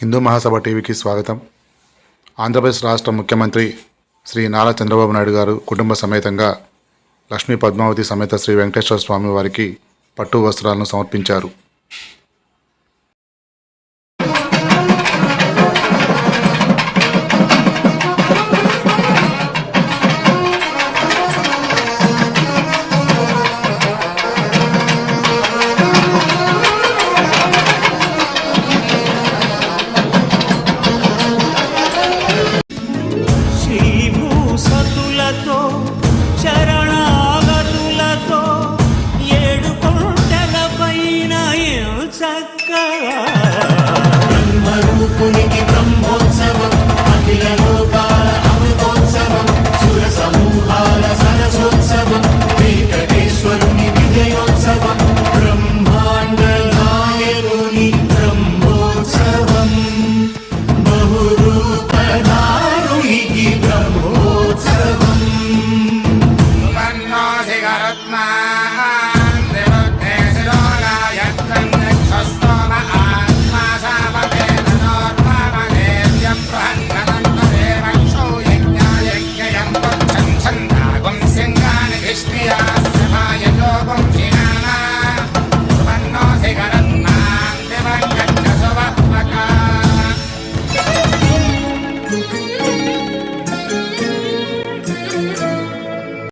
హిందూ మహాసభ టీవీకి స్వాగతం. ఆంధ్రప్రదేశ్ రాష్ట్ర ముఖ్యమంత్రి శ్రీ నారా చంద్రబాబు నాయుడు గారు కుటుంబ సమేతంగా లక్ష్మీ పద్మావతి సమేత శ్రీ వెంకటేశ్వర స్వామి వారికి పట్టు వస్త్రాలను సమర్పించారు. చక్కరూపునికి బ్రహ్మోత్సవం అఖిల లోకాల అమృతోత్సవం సుర సమూహాల I Namaya Jogam Shinama